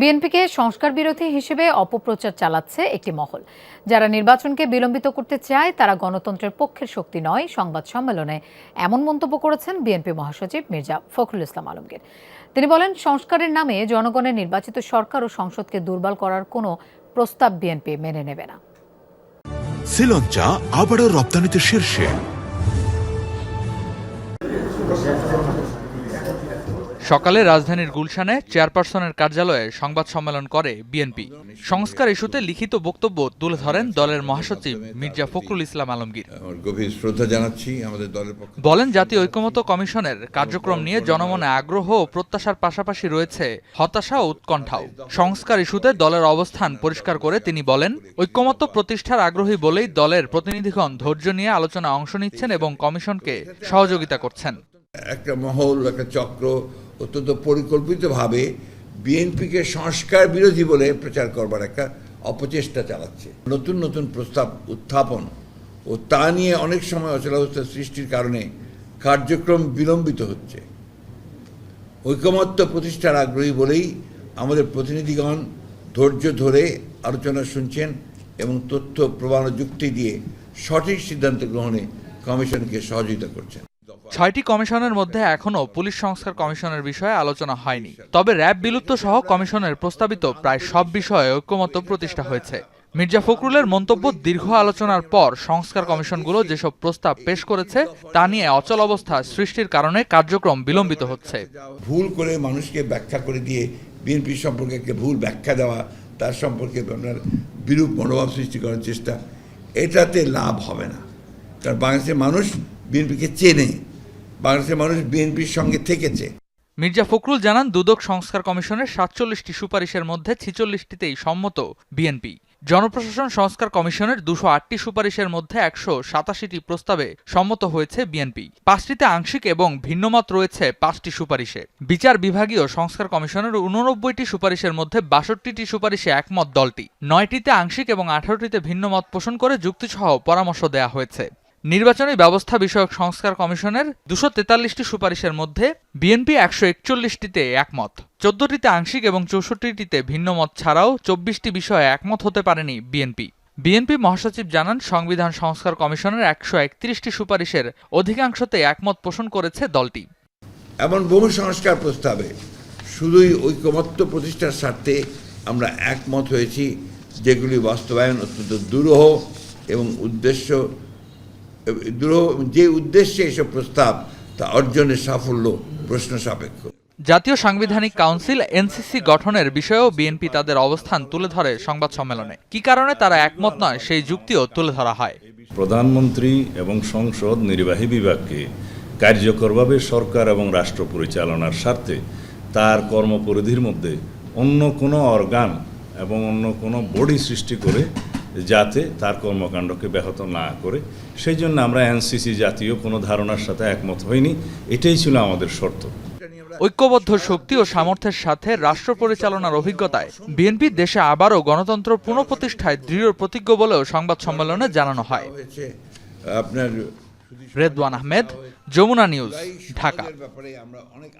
বিএনপিকে সংস্কার বিরোধী হিসেবে অপপ্রচার চালাচ্ছে একটি মহল। যারা নির্বাচনকে বিলম্বিত করতে চায়, তারা গণতন্ত্রের পক্ষের শক্তি নয়, সংবাদ সম্মেলনে এমন মন্তব্য করেছেন বিএনপি মহাসচিব মির্জা ফখরুল ইসলাম আলমগীর। তিনি বলেন, সংস্কারের নামে জনগণের নির্বাচিত সরকার ও সংসদকে দুর্বল করার কোনো প্রস্তাব বিএনপি মেনে নেবে না। শ্রীলঞ্চা আবারও রপ্তানিতে শীর্ষে। সকালে রাজধানীর গুলশানে চেয়ারপারসনের কার্যালয়ে সংবাদ সম্মেলন করে বিএনপি। সংস্কার ইস্যুতে লিখিত বক্তব্য তুলে ধরেন দলের মহাসচিব মির্জা ফখরুল ইসলাম আলমগীর। গভীর শ্রদ্ধা জানাচ্ছি আমাদের দলের বলেন জাতীয় ঐক্যমত্য কমিশনের কার্যক্রম নিয়ে জনমনে আগ্রহ ও প্রত্যাশার পাশাপাশি রয়েছে হতাশা ও উৎকণ্ঠাও। সংস্কার ইস্যুতে দলের অবস্থান পরিষ্কার করে তিনি বলেন ঐক্যমত্য প্রতিষ্ঠার আগ্রহী বলেই দলের প্রতিনিধিগণ ধৈর্য নিয়ে আলোচনা অংশ নিচ্ছেন এবং কমিশনকে সহযোগিতা করছেন। একটা মহল একটা চক্র অত্যন্ত পরিকল্পিতভাবে বিএনপিকে সংস্কার বিরোধী বলে প্রচার করবার একটা অপচেষ্টা চালাচ্ছে। নতুন নতুন প্রস্তাব উত্থাপন ও তা নিয়ে অনেক সময় অচলাবস্থা সৃষ্টির কারণে কার্যক্রম বিলম্বিত হচ্ছে। ঐকমত্য প্রতিষ্ঠার আগ্রহী বলেই আমাদের প্রতিনিধিগণ ধৈর্য ধরে আলোচনা শুনছেন এবং তথ্য প্রমাণ যুক্তি দিয়ে সঠিক সিদ্ধান্ত গ্রহণে কমিশনকে সহযোগিতা করছেন। ছয়টি কমিশনের মধ্যে এখনও পুলিশ সংস্কার কমিশনের বিষয়ে আলোচনা হয়নি। তবে র্যাব বিলুপ্ত সহ কমিশনের প্রস্তাবিত প্রায় সব বিষয়ে ঐক্যমত্য প্রতিষ্ঠা হয়েছে। মির্জা ফখরুলের মন্তব্য দীর্ঘ আলোচনার পর সংস্কার কমিশনগুলো যেসব প্রস্তাব পেশ করেছে, তা নিয়ে অচল অবস্থা সৃষ্টির কারণে কার্যক্রম বিলম্বিত হচ্ছে। ভুল করে মানুষকে ব্যাখ্যা করে দিয়ে বিএনপি সম্পর্কে একটা ভুল ব্যাখ্যা দেওয়া, তার সম্পর্কে আপনার বিরূপ মনোভাব সৃষ্টি করার চেষ্টা, এটাতে লাভ হবে না। কারণ বাংলাদেশের মানুষ বিএনপিকে চেনে। বাংলাদেশের মানুষ বিএনপির সঙ্গে থেকেছে। মির্জা ফখরুল জানান, দুদক সংস্কার কমিশনের সাতচল্লিশটি সুপারিশের মধ্যে ছিচল্লিশটিতেই সম্মত বিএনপি। জনপ্রশাসন সংস্কার কমিশনের দুশো আটটি সুপারিশের মধ্যে একশো সাতাশিটি প্রস্তাবে সম্মত হয়েছে বিএনপি। পাঁচটিতে আংশিক এবং ভিন্নমত রয়েছে পাঁচটি সুপারিশে। বিচার বিভাগীয় সংস্কার কমিশনের উননব্বইটি সুপারিশের মধ্যে বাষট্টিটি সুপারিশে একমত দলটি। নয়টিতে আংশিক এবং আঠারোটিতে ভিন্নমত পোষণ করে যুক্তিসহ পরামর্শ দেয়া হয়েছে। নির্বাচনী ব্যবস্থা বিষয়ক সংস্কার কমিশনের দুশো তেতাল্লিশটি সুপারিশের মধ্যে বিএনপি একশো একচল্লিশটিতে একমত। চোদ্দটিতে আংশিক এবং চৌষট্টিটিতে ভিন্নমত ছাড়াও চব্বিশটি বিষয়ে একমত হতে পারেনি বিএনপি। বিএনপি মহাসচিব জানান, সংবিধান সংস্কার কমিশনের একশো একত্রিশটি সুপারিশের অধিকাংশতে একমত পোষণ করেছে দলটি। এমন বহু সংস্কার প্রস্তাবে শুধুই ঐকমত্য প্রতিষ্ঠার স্বার্থে আমরা একমত হয়েছি, যেগুলি বাস্তবায়ন অত্যন্ত দুরূহ এবং উদ্দেশ্য দুরূহ যে উদ্দেশ্যে এসব প্রস্তাব তা অর্জনের সাফল্য প্রশ্ন সাপেক্ষ। জাতীয় সাংবিধানিক কাউন্সিল এনসিসি গঠনের বিষয়েও বিএনপি তাদের অবস্থান তুলে ধরে সংবাদ সম্মেলনে। কি কারণে তারা একমত নয় সেই যুক্তিও তুলে ধরা হয়। প্রধানমন্ত্রী এবং সংসদ নির্বাহী বিভাগকে কার্যকরভাবে সরকার এবং রাষ্ট্র পরিচালনার স্বার্থে তার কর্মপরিধির মধ্যে অন্য কোনো অর্গান এবং অন্য কোনো বডি সৃষ্টি করে যাতে তার কর্মকাণ্ডকে ব্যাহত না করে। সেই জন্য আমরা এনসিসি জাতীয় কোনো ধারণার সাথে একমত হইনি। এটাই ছিল আমাদের শর্ত। ঐক্যবদ্ধ শক্তি ও সামর্থ্যের সাথে রাষ্ট্র পরিচালনার অভিজ্ঞতায় বিএনপি দেশে আবারও গণতন্ত্র পুনঃপ্রতিষ্ঠায় দৃঢ় প্রতিজ্ঞ বলেও সংবাদ সম্মেলনে জানানো হয়। রেদওয়ান আহমেদ যমুনা নিউজ ঢাকা। ব্যাপারে আমরা অনেক